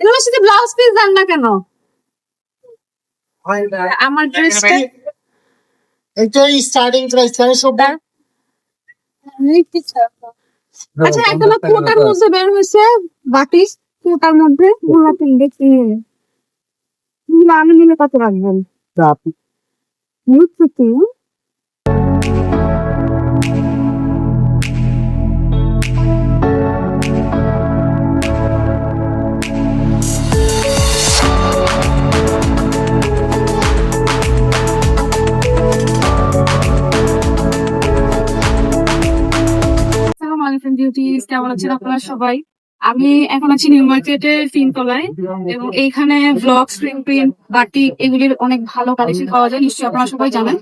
এগুলোর সাথে blouse piece দেন না কেন? আমার ড্রেসটা এটাই স্টার্টিং প্রাইস আচ্ছা একটা না কোটার মধ্যে বের হয়েছে বাটিস কোটার মধ্যে গুলা তিন দেখি গুলা আমি নিলে কত রাখবেন বুঝছি কেমন আছেন আপনারা সবাই? আমি এখন আছি নিউ মার্কেটের তিনতলায় এবং এইখানে ব্লগ স্ক্রিন প্রিন্ট বাটিক এগুলির অনেক ভালো কালেকশন পাওয়া যায় নিশ্চয়ই আপনারা সবাই জানেন।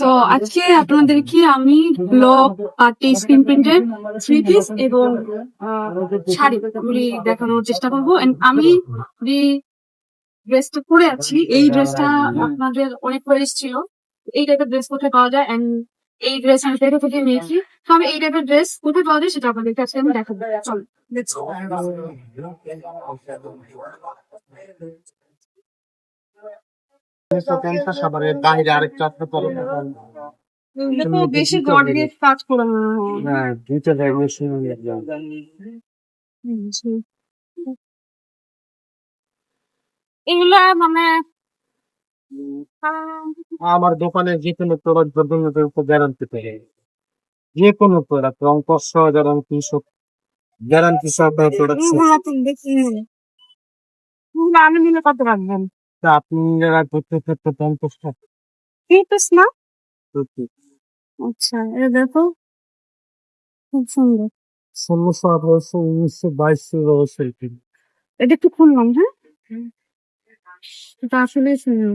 তো আজকে আপনাদেরকে আমি ব্লগ বাটিক স্ক্রিন প্রিন্টের থ্রি পিস এবং আহ, শাড়ি এগুলি দেখানোর চেষ্টা করব। আমি যে ড্রেসটা পরে আছি এই ড্রেসটা আপনাদের অনেক কোয়েস ছিল। এই টাইপের ড্রেস কোথায় পাওয়া যায়। এন্ড এই ড্রেস আমি পেটে থেকে নিয়েছি। তো আমি এই টাইপের ড্রেস কোথায় পাওয়া যায় সেটা আপনাদের কাছে আমি দেখাবো। চল বেশি কাজ করে মনে হ্যাঁ দুইটা ডাইমেনশন এগুলা মানে আমার দোকানে যে কোনো প্রোডাক্ট উপর গ্যারান্টি পেয়ে যে কোনো প্রোডাক্ট রং কষ্ট রং কৃষক গ্যারান্টি প্রোডাক্ট দেখি এগুলা আমি নিলে কত রাখবেন আপনি যারা করতে করতে পঞ্চাশ টাকা পিস না আচ্ছা এটা দেখো। খুব সুন্দর। ষোলোশো আঠারোশো উনিশশো বাইশশো এটা একটু খুললাম হ্যাঁ? এটা আসলে সুন্দর।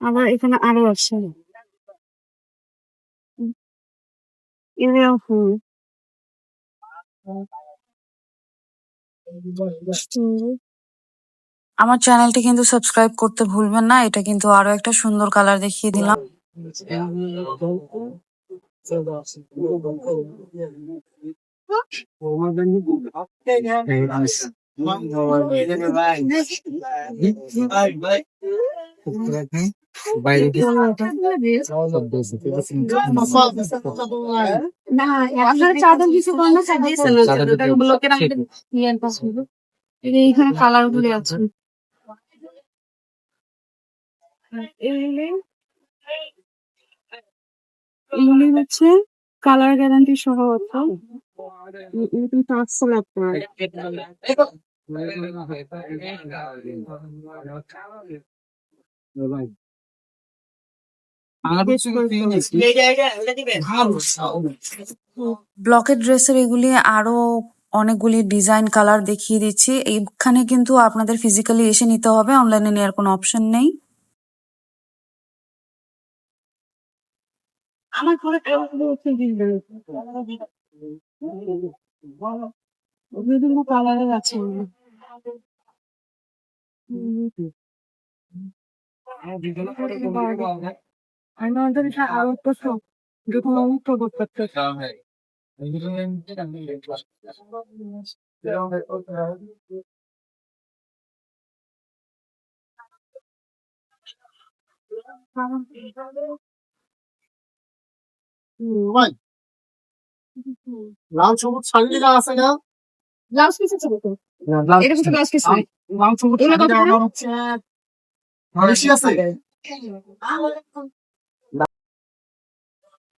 আবার এখানে আরও আছে। আমার চ্যানেলটি কিন্তু সাবস্ক্রাইব করতে ভুলবেন না এটা কিন্তু আরও একটা সুন্দর কালার দেখিয়ে দিলাম। এইখানে কালার গুলি আছে এগুলি হচ্ছে কালার গ্যারান্টি সহ আছে ব্লকের ড্রেসের এগুলি আরও অনেকগুলি ডিজাইন কালার দেখিয়ে দিচ্ছি। এইখানে কিন্তু আপনাদের ফিজিক্যালি এসে নিতে হবে অনলাইনে নেওয়ার কোনো অপশন নেই। আমার ঘরে বিভিন্ন কালারের আছে। আমি আমাদের আরও একটা সব যখন অমুক করতে ভাই। লাল সবুজ শাড়ি যেটা আছে না? ব্লাউজ পিস আছে কত এটা কিন্তু ব্লাউজ পিস নাই। লাল সবুজ? আমার হচ্ছে? বেশি আছে?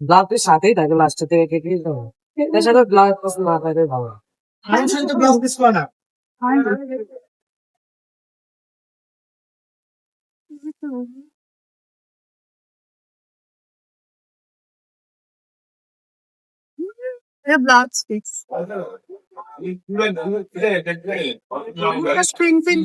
ব্লাউজের সাথেই থাকে লাস্টে থেকে কেটে দিতে হবে এটার সাথে ব্লাউজ পছন্দ না থাকে ভালো আমি শুনতে ব্লাউজ পিস করে না এটা ব্লাউজ পিস স্ক্রিন প্রিন্ট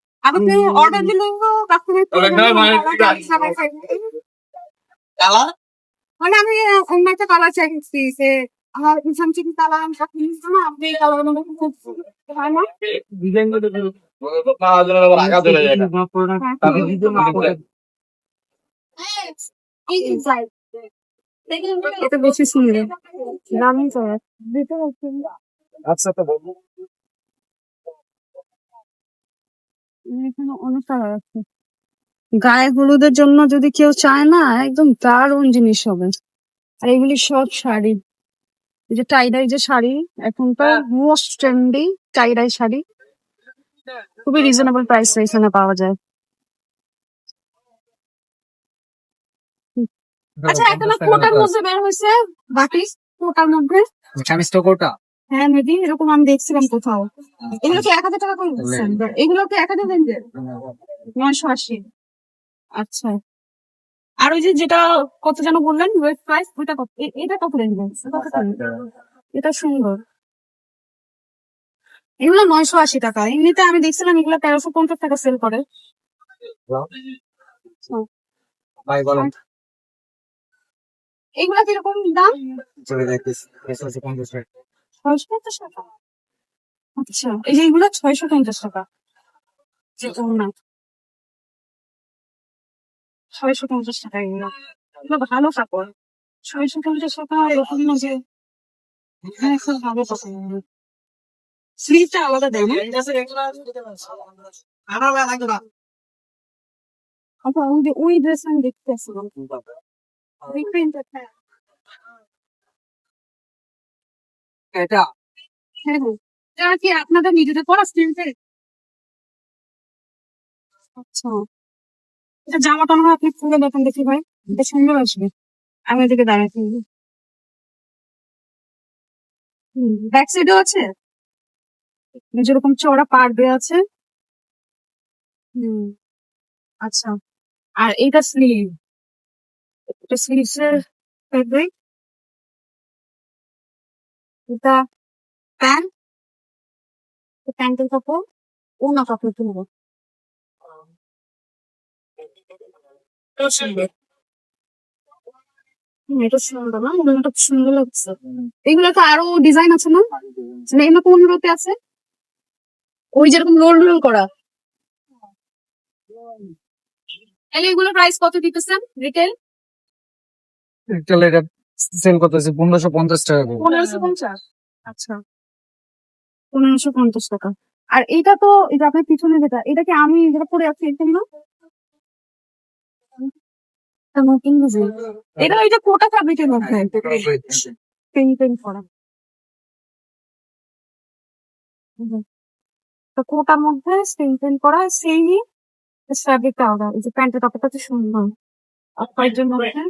দিলেন তো কাস্টমার কালার মানে আমি অন্য একটা কালার চাইছি যে আমার সামথিং কালার আমি সাথে না আপনি কালার খুব হয় না। ডিজাইন করে দিল আচ্ছা তো বলব এখানে অনেক কালার আছে। গায়ে হলুদের জন্য যদি কেউ চায় না একদম দারুণ জিনিস হবে। আর এগুলি সব শাড়ি। এই যে টাইডাই যে শাড়ি এখনকার মোস্ট ট্রেন্ডি টাইডাই শাড়ি। খুবই রিজনেবল প্রাইস এখানে পাওয়া যায়। আচ্ছা একটা না কোটার মধ্যে বের হয়েছে বাকি? কোটার মধ্যে? স্বামী কোটা। হ্যাঁ মেবি এরকম আমি দেখছিলাম কোথাও। এগুলো কি এক হাজার টাকা করে দিচ্ছেন এগুলো কি এক হাজার দেন নয়শো আশি। আচ্ছা। আর ওই যে যেটা কত যেন বললেন ওয়েট প্রাইস ওইটা কত? এটা কত রেঞ্জ? এটা সুন্দর। এগুলো নয়শো আশি টাকা। এমনিতে আমি দেখছিলাম এগুলো তেরোশো পঞ্চাশ টাকা সেল করে। এগুলা কীরকম দাম? ছয়শো পঞ্চাশ টাকা। আচ্ছা এই যে এগুলো ছয়শো পঞ্চাশ টাকা। যেটা না ছয়শো পঞ্চাশ টাকা এগুলো। এগুলো ভালো কাপড়। ছয়শো পঞ্চাশ টাকা এরকম না যে হ্যাঁ ভালো কাপড়। স্লিভটা আলাদা দেয় না? আচ্ছা ওই ড্রেস আমি দেখতে আসলাম ওই প্রিন্টটা হ্যাঁ এটা হ্যাঁ হ্যাঁ। কি আপনাদের নিজেদের পড়া স্টিলতে আচ্ছা। এটা জামাটা না আপনি খুলে দেখেন দেখি ভাই। এটা সুন্দর আসবে। আমি এদিকে থাকব ব্যাক সাইডও আছে? যেরকম চওড়া পার দেওয়া আছে? হুম আচ্ছা। আর এইটা স্লিভ এটা স্লিভস এর ফেব্রিক প্যান্ট প্যান্টের কাপড় অন্য কাপড় কিনবো। এটা সুন্দর না মনে হয় সুন্দর লাগছে। এগুলো তো আরও ডিজাইন আছে না? মানে এগুলো কোন রোতে আছে? ওই যেরকম রোল রোল করা। তাহলে এগুলো প্রাইস কত দিতেছেন রিটেল চলে এটা সেল করতেছি পনেরোশো পঞ্চাশ টাকা করে। পনেরোশো পঞ্চাশ? আচ্ছা। পনেরোশো পঞ্চাশ টাকা। আর এটা তো এটা আপনার পিছনে যেটা এটা কি আমি যেটা পরে আছি না? এটা কোটা ফ্যাব্রিকের মধ্যে। পেন পেন করা। তো কোটার মধ্যে স্টেন পেন করা সেই ফ্যাব্রিকটা আলাদা। এই যে প্যান্টের কাপড়টা তো সুন্দর। আর কয়েকজন মধ্যে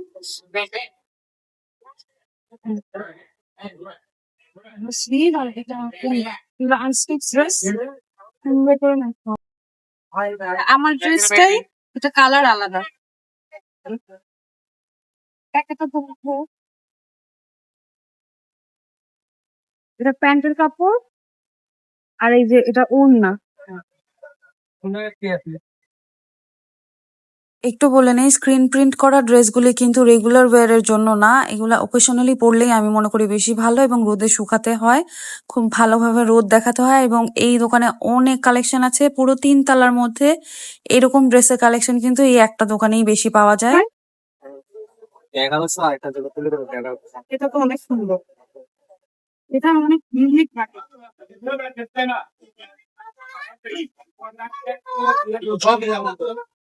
ড্রেস আমার ড্রেসটাই এটা কালার আলাদা। এটা প্যান্টের কাপড় আর এই যে এটা ওড়না। একটু বলে নেই স্ক্রিন প্রিন্ট করা ড্রেসগুলি কিন্তু রেগুলার ওয়্যারের জন্য না। এগুলা ওকেশনালি পরলেই আমি মনে করি বেশি ভালো এবং রোদে শুকাতে হয় খুব ভালোভাবে রোদ দেখাতে হয় এবং এই দোকানে অনেক কালেকশন আছে পুরো তিন তলার মধ্যে এরকম ড্রেসের কালেকশন কিন্তু এই একটা দোকানেই বেশি পাওয়া যায়। এটা তো অনেক সুন্দর। এটা অনেক ইউনিক লাগে।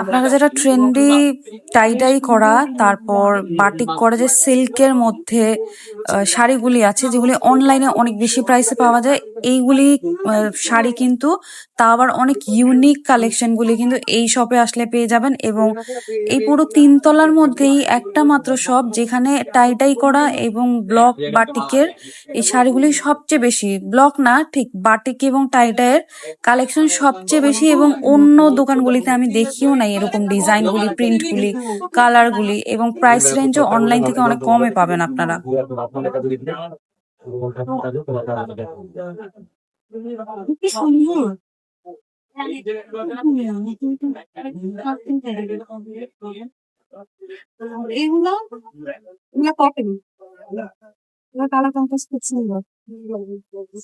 আপনারা যারা ট্রেন্ডি টাইডাই করা তারপর বাটিক করা যে সিল্কের মধ্যে শাড়িগুলি আছে যেগুলি অনলাইনে অনেক বেশি প্রাইসে পাওয়া যায়। এইগুলি শাড়ি কিন্তু তা আবার অনেক ইউনিক কালেকশনগুলি কিন্তু এই শপে আসলে পেয়ে যাবেন এবং এই পুরো তিনতলার মধ্যেই একটা মাত্র শপ যেখানে টাই টাই করা এবং ব্লক বাটিকের এই শাড়িগুলি সবচেয়ে বেশি। ব্লক না, ঠিক বাটিক এবং টাইডাইয়ের কালেকশন সবচেয়ে বেশি এবং অন্য দোকানগুলিতে আমি দেখিও নাই এরকম ডিজাইনগুলি প্রিন্টগুলি কালারগুলি এবং প্রাইস রেঞ্জও অনলাইন থেকে অনেক কমে পাবেন আপনারা। কি সুন্দর এগুলো এগুলো কটন এগুলো কালার কন্ট্রাস্ট খুব সুন্দর শাড়ির প্রাইস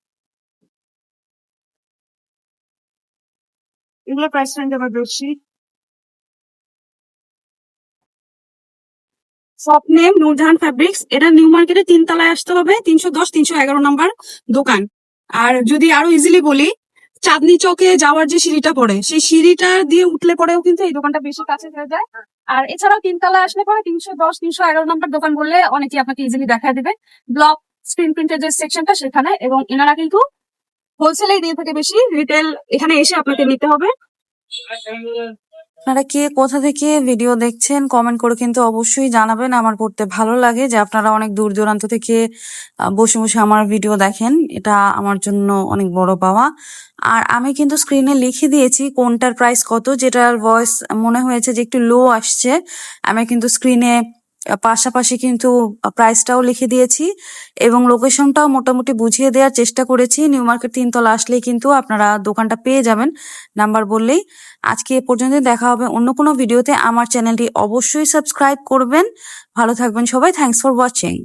এগুলো প্রাইস রেঞ্জ আবার বেশি শপ নেম নূরজাহান ফ্যাব্রিক্স এটা নিউ মার্কেটে তিন তলায় আসতে হবে, তিনশো দশ, তিনশো এগারো নাম্বার দোকান। আর যদি আরও ইজিলি বলি, চাঁদনি চকে যাওয়ার যে সিঁড়িটা পড়ে, সেই সিঁড়িটা দিয়ে উঠলে পরেও কিন্তু এই দোকানটা বেশি কাছে হয়ে যায়। আর এছাড়াও তিনতলা আসলে পরে তিনশো দশ, তিনশো এগারো নাম্বার দোকান বললে অনেকেই আপনাকে ইজিলি দেখা দেবে। ব্লক স্ক্রিন প্রিন্টের যে সেকশনটা সেখানে, এবং এনারা কিন্তু হোলসেলে দিয়ে থাকে বেশি রিটেল এখানে এসে আপনাকে নিতে হবে। আপনারা কে কোথা থেকে ভিডিও দেখছেন কমেন্ট করে কিন্তু অবশ্যই জানাবেন। আমার পড়তে ভালো লাগে যে আপনারা অনেক দূর দূরান্ত থেকে বসে বসে আমার ভিডিও দেখেন। এটা আমার জন্য অনেক বড় পাওয়া। আর আমি কিন্তু স্ক্রিনে লিখে দিয়েছি কোনটার প্রাইস কত, যেটার ভয়েস মনে হয়েছে যে একটু লো আসছে। আমি কিন্তু স্ক্রিনে পাশাপাশি কিন্তু প্রাইসটাও লিখে দিয়েছি এবং লোকেশনটাও মোটামুটি বুঝিয়ে দেওয়ার চেষ্টা করেছি। নিউ মার্কেট তিনতলা আসলেই কিন্তু আপনারা দোকানটা পেয়ে যাবেন। নাম্বার বললেই আজকে এ পর্যন্ত দেখা হবে অন্য কোনো ভিডিওতে আমার চ্যানেলটি অবশ্যই সাবস্ক্রাইব করবেন। ভালো থাকবেন সবাই। Thanks for watching